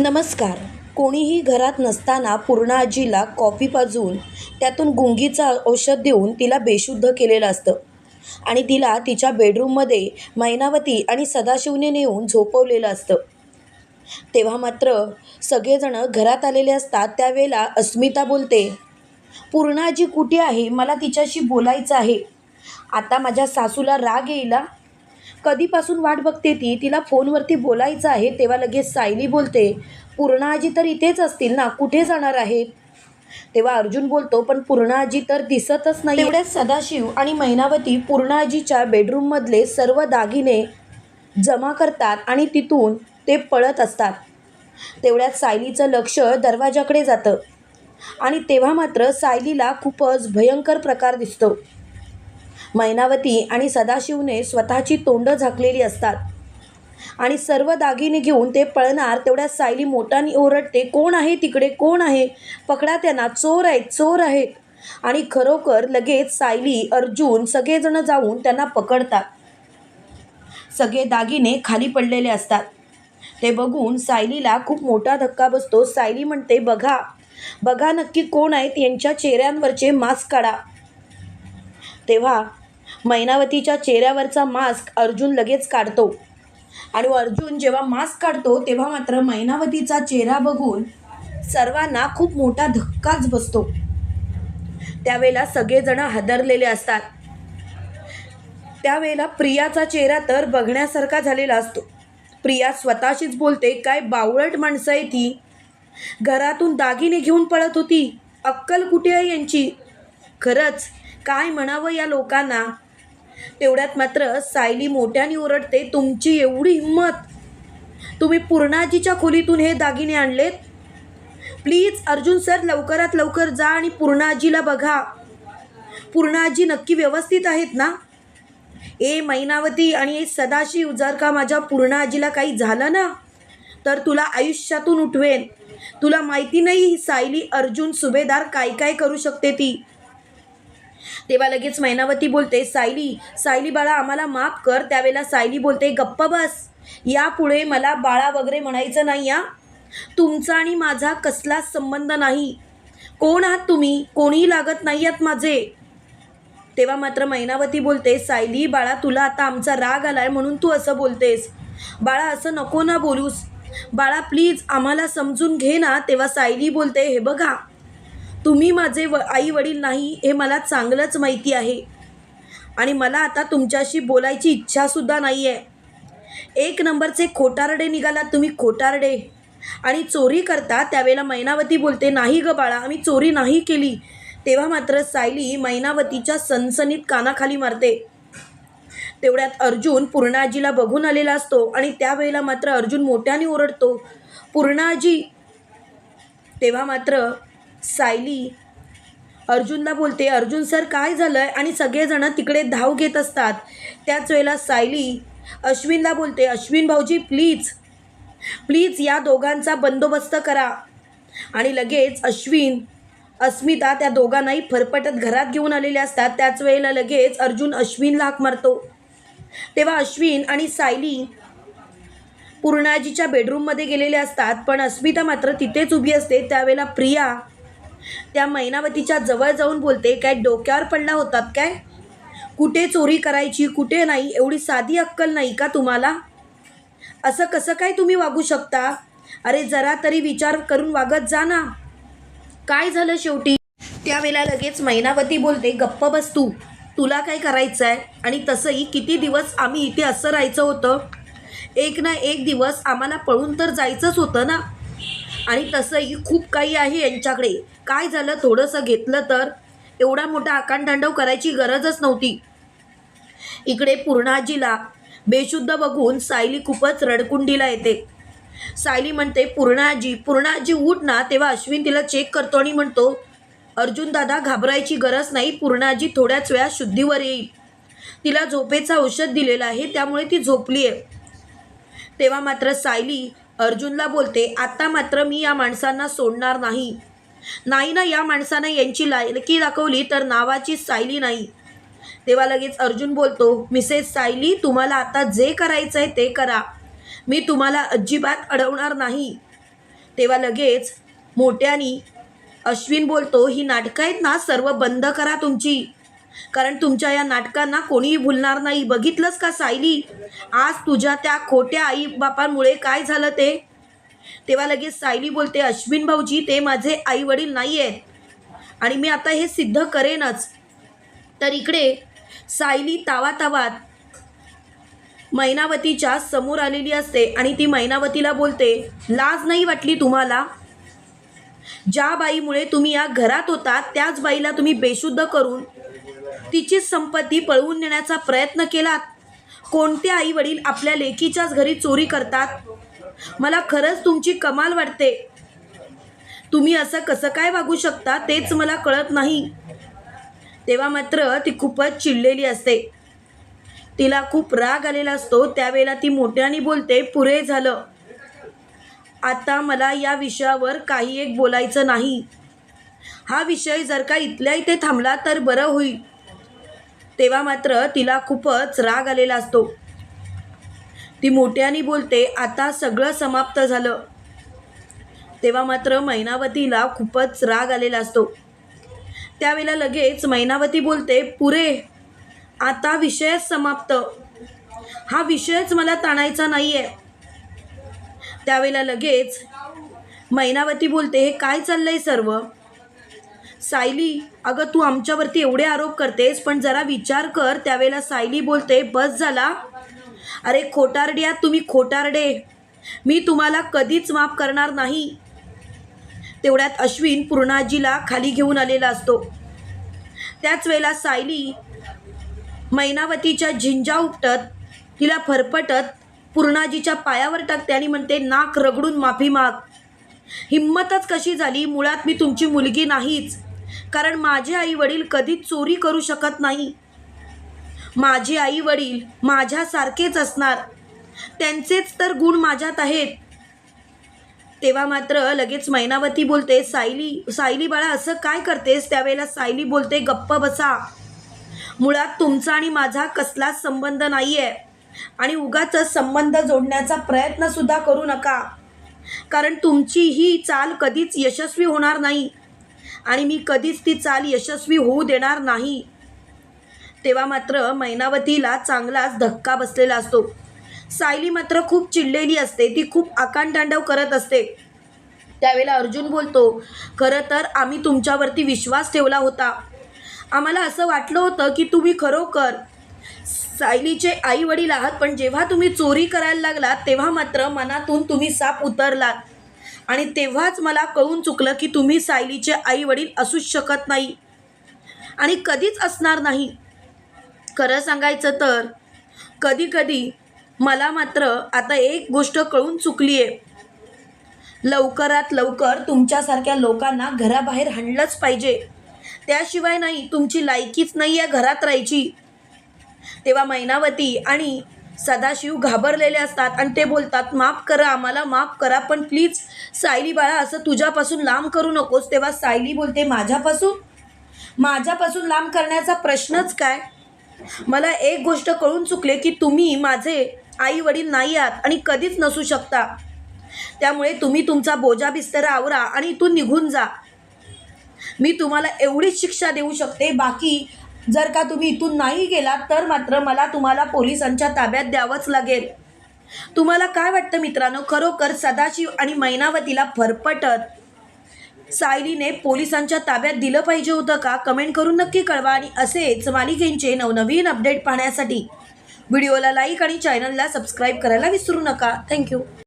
नमस्कार. कोणीही घरात नसताना पूर्ण आजीला कॉफी पाजून त्यातून गुंगीचं औषध देऊन तिला बेशुद्ध केलेलं असतं. आणि तिला तिच्या बेडरूममध्ये मैनावती आणि सदाशिवने नेऊन झोपवलेलं असतं. तेव्हा मात्र सगळेजणं घरात आलेले असतात त्यावेळेला अस्मिता बोलते पूर्णाजी कुठे आहे? मला तिच्याशी बोलायचं आहे. आता माझ्या सासूला राग येईला कधीपासून वाट बघते ती? तिला फोनवरती बोलायचं आहे तेव्हा लगेच सायली बोलते पूर्णा आजी तर इथेच असतील ना? कुठे जाणार आहेत तेव्हा अर्जुन बोलतो पण पूर्णाजी तर दिसतच नाही तेवढ्यात सदाशिव आणि मैनावती पूर्णाजीच्या बेडरूममधले सर्व दागिने जमा करतात आणि तिथून ते पळत असतात. तेवढ्यात सायलीचं लक्ष दरवाजाकडे जातं आणि तेव्हा मात्र सायलीला खूपच भयंकर प्रकार दिसतो. मैनावती आणि सदाशिवने स्वतःची तोंडं झाकलेली असतात. आणि सर्व दागिने घेऊन ते पळणार तेवढ्या सायली मोठानी ओरडते कोण आहे तिकडे? कोण आहे? पकडा त्यांना चोर आहेत चोर आहेत. आणि खरोखर लगेच सायली अर्जुन सगळेजण जाऊन त्यांना पकडतात. सगळे दागिने खाली पडलेले असतात. ते बघून सायलीला खूप मोठा धक्का बसतो. सायली म्हणते बघा बघा नक्की कोण आहेत? यांच्या चेहऱ्यांवरचे मास्क काढा. तेव्हा मैनावतीच्या चेहऱ्यावरचा मास्क अर्जुन लगेच काढतो. आणि अर्जुन जेव्हा मास्क काढतो तेव्हा मात्र मैनावतीचा चेहरा बघून सर्वांना खूप मोठा धक्काच बसतो. त्यावेळेला सगळेजण हादरलेले असतात. त्यावेळेला प्रियाचा चेहरा तर बघण्यासारखा झालेला असतो. प्रिया स्वतःशीच बोलते काय बावळट माणसं आहे ती. घरातून दागिने घेऊन पळत होती. अक्कल कुठे आहे यांची? खरंच काय म्हणावं या लोकांना? तेवढ्यात मात्र सायली मोठ्याने ओरडते तुमची एवढी हिंमत तुम्ही पूर्णाजीच्या खोलीतून हे दागिने आणलेत? प्लीज अर्जुन सर लवकरात लवकर जा आणि पूर्णाजीला बघा. पूर्णाजी नक्की व्यवस्थित आहेत ना? ए मैनावती आणि ए सदाशिव जर का माझ्या पूर्णाजीला काही झालं ना तर तुला आयुष्यातून उठवेन. तुला माहिती नाही सायली अर्जुन सुभेदार काय काय करू शकते ती. तेव्हा लगेच मैनावती बोलते सायली सायली बाळा आम्हाला माफ कर. त्यावेळेला सायली बोलते गप्प बस. यापुढे मला बाळा वगैरे म्हणायचं नाही या तुमचा आणि माझा कसलाच संबंध नाही. कोण आहात तुम्ही? कोणीही लागत नाही आहात माझे. तेव्हा मात्र मैनावती बोलते सायली बाळा तुला आता आमचा राग आलाय म्हणून तू असं बोलतेस. बाळा असं नको ना बोलूस. बाळा प्लीज आम्हाला समजून घे ना. तेव्हा सायली बोलते हे बघा तुम्ही माझे व आई वडील नाही हे मला चांगलंच माहिती आहे. आणि मला आता तुमच्याशी बोलायची इच्छासुद्धा नाही आहे एक नंबरचे खोटारडे निघालात तुम्ही खोटारडे. आणि चोरी करता त्यावेळेला मैनावती बोलते नाही ग बाळा आम्ही चोरी नाही केली. तेव्हा मात्र सायली मैनावतीच्या सनसनीत कानाखाली मारते. तेवढ्यात अर्जुन पूर्णाजीला बघून आलेला असतो आणि त्यावेळेला मात्र अर्जुन मोठ्याने ओरडतो पूर्णाजी. तेव्हा मात्र सायली अर्जुनला बोलते अर्जुन सर काय झालं आहे आणि सगळेजणं तिकडे धाव घेत असतात. त्याच वेळेला सायली अश्विनला बोलते अश्विन भाऊजी प्लीज प्लीज या दोघांचा बंदोबस्त करा. आणि लगेच अश्विन अस्मिता त्या दोघांनाही फरफटत घरात घेऊन आलेले असतात. त्याच वेळेला लगेच अर्जुन अश्विनला हाक मारतो. तेव्हा अश्विन आणि सायली पूर्णाजीच्या बेडरूममध्ये गेलेले असतात. पण अस्मिता मात्र तिथेच उभी असते. त्यावेळेला प्रिया त्या मैनावतीच्या जवळ जाऊन बोलते काय डोक्यावर पडला होतात काय? कुठे चोरी करायची कुठे नाही एवढी साधी अक्कल नाही का तुम्हाला? असं कसं काय तुम्ही वागू शकता? अरे जरा तरी विचार करून वागत जा ना. काय झालं शेवटी? त्यावेळेला लगेच मैनावती बोलते गप्प बस तू. तुला काय करायचं आहे आणि तसंही किती दिवस आम्ही इथे असं राहायचं होतं? एक ना एक दिवस आम्हाला पळून तर जायचंच होतं ना? आणि तसंही खूप काही आहे यांच्याकडे. काय झालं? थोडंसं घेतलं तर? एवढा मोठा आकांतांडव करायची गरजच नव्हती. इकडे पूर्णाजीला बेशुद्ध बघून सायली खूपच रडकुंडीला येते. सायली म्हणते पूर्णाजी पूर्णाजी उठ ना तेव्हा अश्विन तिला चेक करतो आणि म्हणतो अर्जुन दादा घाबरायची गरज नाही पूर्णाजी थोड्याच वेळा शुद्धीवर येईल. तिला झोपेचं औषध दिलेलं आहे त्यामुळे ती झोपली आहे तेव्हा मात्र सायली अर्जुनला बोलते आत्ता मात्र मी या माणसांना सोडणार नाही. नाही ना या माणसानं यांची लायकी दाखवली तर नावाची सायली नाही. तेव्हा लगेच अर्जुन बोलतो मिसेस सायली तुम्हाला आता जे करायचं आहे ते करा. मी तुम्हाला अजिबात अडवणार नाही. तेव्हा लगेच मोठ्यानी अश्विन बोलतो ही नाटकं आहेत ना सर्व बंद करा तुमची. कारण तुमच्या या नाटकांना कोणीही भुलणार नाही. बघितलंच का सायली? आज तुझ्या त्या खोट्या आई बापांमुळे काय झालं ते? तेव्हा लगेच सायली बोलते अश्विन भाऊजी ते माझे आई वडील नाही आहेत आणि मी आता हे सिद्ध करेनच. तर इकडे सायली तावातावात मैनावतीच्या समोर आलेली असते आणि ती मैनावतीला बोलते लाज नाही वाटली तुम्हाला? ज्या बाईमुळे तुम्ही या घरात होता त्याच बाईला तुम्ही बेशुद्ध करून तिचीच संपत्ती पळवून नेण्याचा प्रयत्न केलात. कोणते आई वडील आपल्या लेकीच्याच घरी चोरी करतात? मला खरंच तुमची कमाल वाटते. तुम्ही असं कसं काय वागू शकता तेच मला कळत नाही. तेव्हा मात्र ती खूपच चिडलेली असते. तिला खूप राग आलेला असतो त्यावेळेला ती मोठ्याने बोलते पुरे झालं. आता मला या विषयावर काही एक बोलायचं नाही. हा विषय जर का इथल्या इथे थांबला तर बरं होईल. तेव्हा मात्र तिला खूपच राग आलेला असतो. ती मोठ्याने बोलते आता सगळं समाप्त झालं. तेव्हा मात्र मैनावतीला खूपच राग आलेला असतो. त्यावेळेला लगेच मैनावती बोलते पुरे आता विषयच समाप्त. हा विषयच मला ताणायचा नाही आहे त्यावेळेला लगेच मैनावती बोलते हे काय चाललंय सर्व? सायली अगं तू आमच्यावरती एवढे आरोप करतेस पण जरा विचार कर. त्यावेळेला सायली बोलते बस झाला अरे खोटारड्या तुम्ही खोटारडे. मी तुम्हाला कधीच माफ करणार नाही. तेवढ्यात अश्विन पूर्णाजीला खाली घेऊन आलेला असतो. त्याच वेळेला सायली मैनावतीच्या झिंजा उपटत तिला फरफटत पूर्णाजीच्या पायावर टाकते आणि म्हणते नाक रगडून माफी माग. हिंमतच कशी झाली? मुळात मी तुमची मुलगी नाहीच. कारण माझे आई वडील कधीच चोरी करू शकत नाही. माझे आई वडील माझ्यासारखेच असणार. त्यांचेच तर गुण माझ्यात आहेत. तेव्हा मात्र लगेच मैनावती बोलते सायली सायली बाळा असं काय करतेस? त्यावेळेला सायली बोलते गप्प बसा. मुळात तुमचा आणि माझा कसलाच संबंध नाही आहे आणि उगाच संबंध जोडण्याचा प्रयत्नसुद्धा करू नका. कारण तुमची ही चाल कधीच यशस्वी होणार नाही. आणि मी कधीच ती चाल यशस्वी होऊ देणार नाही. तेव्हा मात्र मैनावतीला चांगलाच धक्का बसलेला असतो. सायली मात्र खूप चिडलेली असते. ती खूप आकांतांडव करत असते. त्यावेळेला अर्जुन बोलतो खरं तर आम्ही तुमच्यावरती विश्वास ठेवला होता. आम्हाला असं वाटलं होतं की तुम्ही खरोखर सायलीचे आई वडील आहात पण जेव्हा तुम्ही चोरी करायला लागलात तेव्हा मात्र मनातून तुम्ही साप उतरलात. आणि तेव्हाच मला कळून चुकलं की तुम्ही सायलीचे आई वडील असूच शकत नाही. आणि कधीच असणार नाही. खरं सांगायचं तर कधी कधी मला मात्र आता एक गोष्ट कळून चुकली आहे लवकरात लवकर तुमच्यासारख्या लोकांना घराबाहेर हाणलंच पाहिजे. त्याशिवाय नाही तुमची लायकीच नाही आहे घरात राहायची. तेव्हा मैनावती आणि सदाशिव घाबरलेले असतात आणि ते बोलतात माफ करा आम्हाला माफ करा पण प्लीज सायली बाळा असं तुझ्यापासून लांब करू नकोस. तेव्हा सायली बोलते माझ्यापासून? माझ्यापासून लांब करण्याचा प्रश्नच काय? मला एक गोष्ट कळून चुकले की तुम्ही माझे आई वडील नाही आहात आणि कधीच नसू शकता. त्यामुळे तुम्ही तुमचा बोजा बिस्तरा आवरा आणि इथून निघून जा. मी तुम्हाला एवढीच शिक्षा देऊ शकते. बाकी जर का तुम्ही इथून नाही गेलात तर मात्र मला तुम्हाला पोलिसांच्या ताब्यात द्यावंच लागेल. तुम्हाला काय वाटतं मित्रांनो? खरोखर सदाशिव आणि मैनावतीला फरफटत सायलीने पोलिसांच्या ताब्यात दिलं पाहिजे होतं का? कमेंट करून नक्की कळवा आणि असेच मालिकेंचे नवनवीन अपडेट पाहण्यासाठी व्हिडिओला लाईक आणि चॅनलला सबस्क्राईब करायला विसरू नका. थँक्यू.